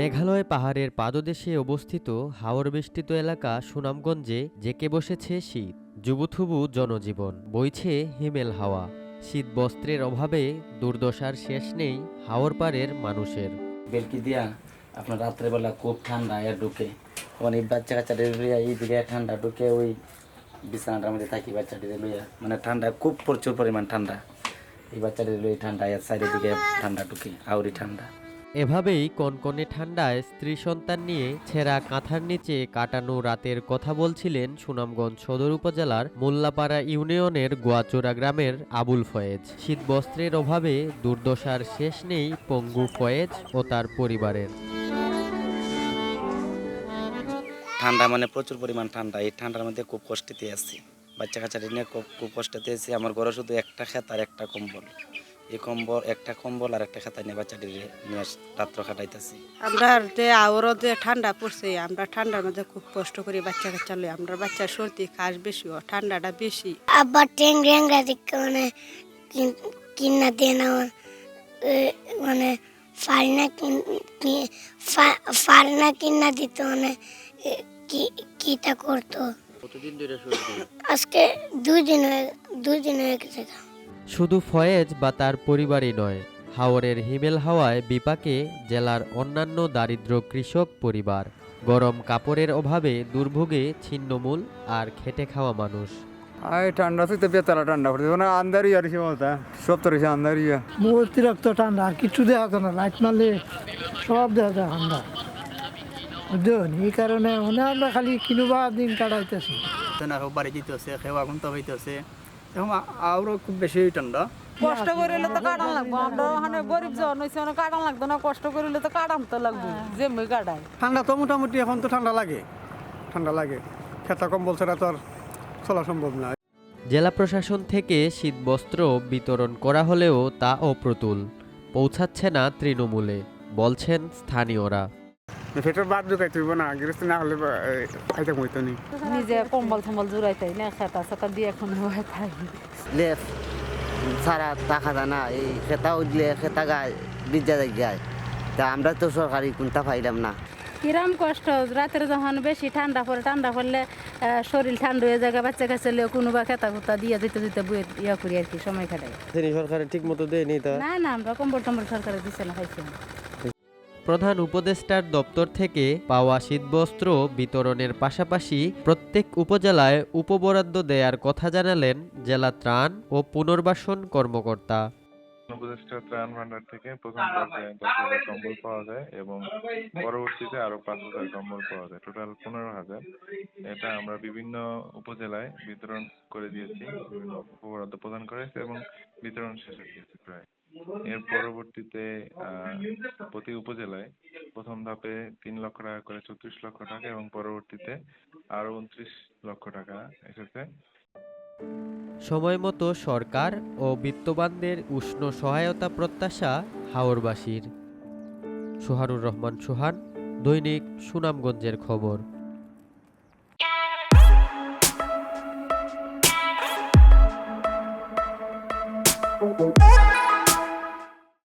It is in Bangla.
মেঘালয় পাহাড়ের পাদদেশে অবস্থিত হাওর বেষ্টিত এলাকা সুনামগঞ্জে জেকে বসেছে শীত। যুবথুবু জনজীবন, বইছে হিমেল হাওয়া। শীত বস্ত্রের অভাবে দুর্দশার শেষ নেই হাওর পাড়ের মানুষের। বেলকি দিয়া আপনার রাত্রেবেলা খুব ঠান্ডা, এর ঢুকে। অনেক বাচ্চা কাচ্চাদের লইয়া, এই দিকে ঠান্ডা ঢুকে, ওই বিছানাটার মধ্যে থাকি বাচ্চাদের লইয়া। মানে ঠান্ডা, খুব প্রচুর পরিমাণ ঠান্ডা। এই বাচ্চাদের লই ঠান্ডা, এর সাইডের দিকে ঠান্ডা ঢুকে, আউরি ঠান্ডা। এভাবেই কনকনে ঠান্ডায় স্ত্রী সন্তান নিয়ে ছেঁড়া কাঁথার নিচে কাটানো রাতের কথা বলছিলেন সুনামগঞ্জ সদর উপজেলার মোল্লাপাড়া ইউনিয়নের গোয়াচোরা গ্রামের আবুল ফয়েজ। শীতবস্ত্রের অভাবে দুর্দশার শেষ নেই পঙ্গু ফয়েজ ও তার পরিবারের। ঠান্ডা মানে প্রচুর পরিমাণ ঠান্ডা। এই ঠান্ডার মধ্যে খুব কষ্টেতে আছি বাচ্চা কাচ্চাদের নিয়ে খুব খুব কষ্টেতে আছি আমার ঘরে শুধু একটা খেত আর একটা কম্বল। এই কম্বল একটা কম্বল আর একটা খেতা নিয়ে বাচ্চাদের নিয়ে রাত্র কাটাইতেছি। আমরা যে আওয়ারও যে ঠান্ডা পড়ছে আমরা ঠান্ডার মধ্যে খুব কষ্ট করি বাচ্চা কাচ্চা লই আমরা বাচ্চার সর্দি কাশ বেশি হয় ঠান্ডাটা বেশি। আব্বা ট্যাং ট্যাংরা দিকে মানে কিন- আমার এ, মানে ফালনা কিন- কি- ফা- ফালনা কিনা দিত মানে কিটা করতো। আজকে দুই দিন হয়ে দুই দিন হয়ে গেছে শুধু ফয়েজ বা তার পরিবারই নয় হাওরের হিমেল হাওয়ায় বিপাকে জেলার অন্যান্য দারিদ্র কৃষক পরিবার। গরম কাপড়ের অভাবে দুর্ভোগে ছিন্নমূল আর খেটে খাওয়া মানুষ। আই ঠান্ডা তো বেতালা ঠান্ডা পড়ছে। মানে আন্দারি আর সে বলতা সব তো রয়েছে আন্দারি অতিরিক্ত ঠান্ডা আর কিছু দেখা যায় না। লাইট মারলে সব দেখা যায় ঠান্ডা। বুঝলেন এই কারণে মানে আমরা খালি কিনুবা দিন কাটাইতেছি। বাড়ি যেতেছে কেউ আগুন তো হইতেছে। এখন আরও খুব বেশি ঠান্ডা। কষ্ট করিলে তো কাটান লাগবো। আমরা ওখানে গরিব জন হয়েছে মানে কাটান লাগতো না। কষ্ট করিলে তো কাটান তো লাগবে যে মই কাটাই। ঠান্ডা তো মোটামুটি এখন তো ঠান্ডা লাগে। ঠান্ডা লাগে। খেতা কম্বল ছাড়া তো আর চলা সম্ভব না। জেলা প্রশাসন থেকে শীতবস্ত্র বিতরণ করা হলেও তা অপ্রতুল। পৌঁছাচ্ছে না তৃণমূলে বলছেন স্থানীয়রা। ফেটের বাদ ঢুকাই তুইব না গৃহস্থ না হলে খাইতে মইতো নি নিজে কম্বল টম্বল জুড়াইতাই না খেতা সেতা দিয়ে এখন থাকি লেফ সারা টাকা দানা এই খেতা উঠলে খেতা গায় বিদ্যা যায় তা আমরা তো সরকারি কোনটা পাইলাম না। কিরাম কষ্ট রাতের যখন বেশি ঠান্ডা পড়ে ঠান্ডা পড়লে শরীর ঠান্ডা হয়ে যায় বাচ্চা কাছে কোনোবা খেতা খুতা দিয়ে দিতে দিতে বইয়ে ইয়া করি আর কি সময় কাটাই। সরকারে ঠিক মতো দেয়নি তা? না না আমরা কম্বল টম্বল সরকারে দিচ্ছে না খাইছি না। প্রধান উপদেষ্টার দপ্তর থেকে পাওয়া শীতবস্ত্র বিতরণের পাশাপাশি প্রত্যেক উপজেলায় উপবরাদ্দ দেয়ার কথা জানালেন জেলা ত্রাণ ও পুনর্বাসন কর্মকর্তা। উপদেষ্টা, ত্রাণ ভান্ডার থেকে প্রথম পর্যায়ে হাজার কম্বল পাওয়া যায় এবং পরবর্তীতে আরও পাঁচ হাজার কম্বল পাওয়া যায়। টোটাল পনেরো হাজার। এটা আমরা বিভিন্ন উপজেলায় বিতরণ করে দিয়েছি, বিভিন্ন উপবরাদ্দ প্রদান করেছে এবং বিতরণ শেষ হয়ে গিয়েছে প্রায়। এর পরবর্তীতে আহ, প্রতি উপজেলায় প্রথম ধাপে তিন লক্ষ টাকা করে চৌত্রিশ লক্ষ টাকা এবং পরবর্তীতে আরও উনত্রিশ লক্ষ টাকা এসেছে। সময়মতো সরকার ও বিত্তবানদের উষ্ণ সহায়তা প্রত্যাশা হাওরবাসীর। সোহানুর রহমান সোহান দৈনিক সুনামগঞ্জের খবর। থাকে